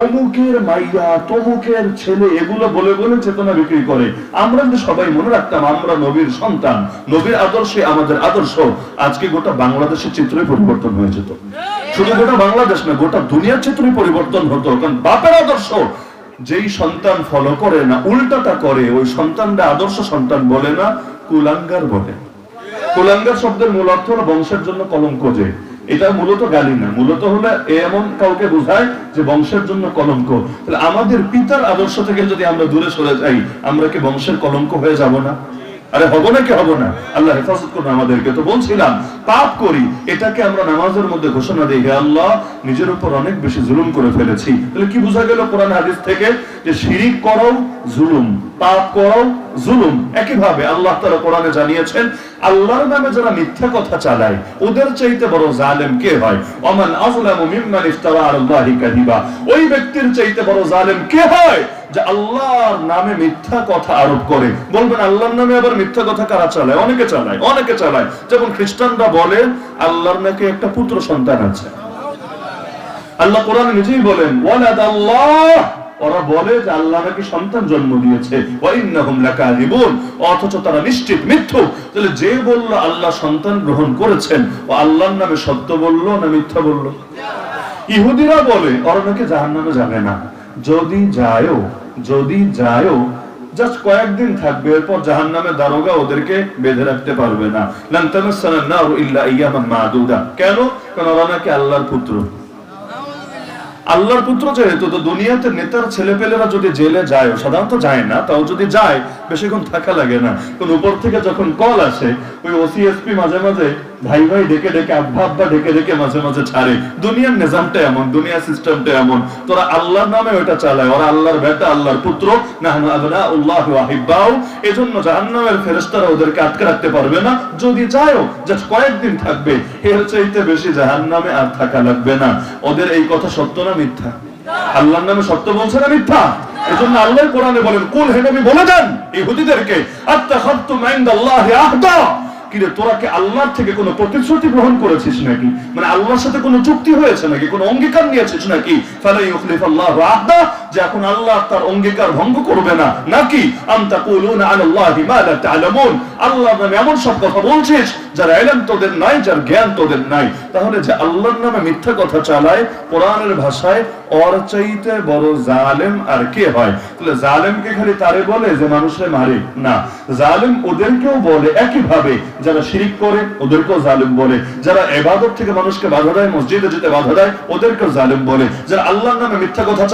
অমুকের মাইয়া, তমুকের ছেলে, এগুলো বলে বলে চেতনা বিক্রি করে। আমরা যদি সবাই মনে রাখতাম, আমরা নবীর সন্তান, নবীর আদর্শে আমাদের আদর্শ। আজকে গোটা বাংলাদেশের চিত্রই পরিবর্তন হয়ে যেত। শুধু গোটা বাংলাদেশ না, গোটা দুনিয়ার চিত্রই পরিবর্তন হতো। কারণ বাপের আদর্শ, যেই সন্তান ফলো করে না, উল্টাটা করে, ওই সন্তানটা আদর্শ সন্তান বলে না, কুলাঙ্গার বলে। কুলাঙ্গার শব্দের মূল অর্থ হলো বংশের জন্য কলঙ্ক যে। এটা মূলত গালি না। মূলত হলো এমন কাউকে বোঝায় যে বংশের জন্য কলঙ্ক। তাহলে আমাদের পিতার আদর্শ থেকে যদি আমরা দূরে সরে যাই, আমরা কি বংশের কলঙ্ক হয়ে যাব না? আরে হব না কি হব না? আল্লাহ হেফাজত করুন আমাদেরকে। তো বলছিলাম, পাপ করি, এটাকে আমরা নামাজের মধ্যে ঘোষণা দিই, হে আল্লাহ, নিজের উপর অনেক বেশি জুলুম করে ফেলেছি। তাহলে কি বোঝা গেল কোরআন হাদিস থেকে? যে শিরিক করো, জুলুম। পাপ করো, জুলুম। একইভাবে আল্লাহ তাআলা কোরআনে জানিয়েছেন, আল্লাহর নামে যারা মিথ্যা কথা চালায়, ওদের চাইতে বড় জালেম কে হয়? ওমান আযলামু মিম্মান ইফতারা আলাল্লাহি কাযিবা। ওই ব্যক্তির চাইতে বড় জালেম কে হয়? যে আল্লাহর নামে মিথ্যা কথা আরোপ করে। বলবেন, আল্লাহর নামে আবার মিথ্যা কথা কারা চালায়? অনেকে চালায় অনেকে চালায়। যেমন খ্রিস্টানরা বলে, আল্লাহর নাকি একটা পুত্র সন্তান আছে। আল্লাহ কোরআনে নিজেই বলেন ওয়ালাদ আল্লাহ ওরা বলে যে, আল্লাহ নাকি সন্তান জন্ম দিয়েছে। অথচ তারা নিশ্চিত মিথ্যু তাহলে যে বলল, আল্লাহ সন্তান গ্রহণ করেছেন, ও আল্লাহর নামে সত্য বলল না মিথ্যা বলল? ইহুদিরা বলে, ওরা নাকি জাহান্নামে যাবে না। যদি যায়ও যদি যায়ও জাস্ট কয়েকদিন থাকবে, এরপর জাহান নামে দারোগা ওদেরকে বেঁধে রাখতে পারবে না। কেন? কারণ আল্লাহর পুত্র। আল্লাহর পুত্র যেহেতু, তো দুনিয়াতে নেতার ছেলে ছেলেপেলেরা যদি জেলে যায়, সাধারণত যায় না, তাও যদি যায়, বেশিক্ষণ থাকা লাগে না। কোন উপর থেকে যখন কল আসে, ওই ওসিএসপি মাঝে মাঝে ভাই ভাই, ডেকে ডেকে আব্বা আব্বা ডেকে ডেকে মাঝে মাঝে ছাড়ে। দুনিয়ার নিজামটা এমন, দুনিয়ার সিস্টেমটা এমন। তোরা আল্লাহর নামে ওটা চালায়, ওরা আল্লাহর বেটা, আল্লাহর পুত্র। নাহনু আবনা এজন্য জাহান্নামের ফেরেশতারা ওদেরকে আটকে রাখতে পারবে না। যদি জাস্ট কয়েকদিন থাকবে, এর চাইতে বেশি জাহান্নামে আর থাকা লাগবে না। ওদের এই কথা সত্য না মিথ্যা? আল্লাহর নামে সত্য বলছে না মিথ্যা? এজন্য আল্লাহ কোরআনে বলেন, কুল হে নবী, বলে দেন ইহুদিদেরকে আত্তাখাত্তুম ইনদাল্লাহি আহদা। কিরে, তোরা কি আল্লাহর থেকে কোনো প্রতিশ্রুতি গ্রহণ করেছিস নাকি? মানে আল্লাহর সাথে কোনো চুক্তি হয়েছে নাকি? কোনো অঙ্গীকার নিয়েছিস নাকি? ফালাই ইউখলিফ আহদা যে এখন আল্লাহ তার অঙ্গীকার ভঙ্গ করবে না, নাকি? আল্লাহ নামে এমন সব কথা বলছিস যার ইলম তোদের নাই, যার জ্ঞান তোদের নাই। তাহলে যে আল্লাহর নামে মিথ্যা কথা চালায়, কোরআনের ভাষায়, ওর চাইতে বড় জালেম আর কে হয়? তাহলে জালেমকে খালি তারে বলে যে মানুষে মারে? না। জালেম ওদেরকেও বলে একই ভাবে যারা শিরিক করে, ওদেরকেও জালেম বলে। যারা এবাদত থেকে মানুষকে বাধা দেয়, মসজিদে যেতে বাধা দেয়, ওদেরকেও জালেম বলে। যারা আল্লাহর নামে মিথ্যা কথা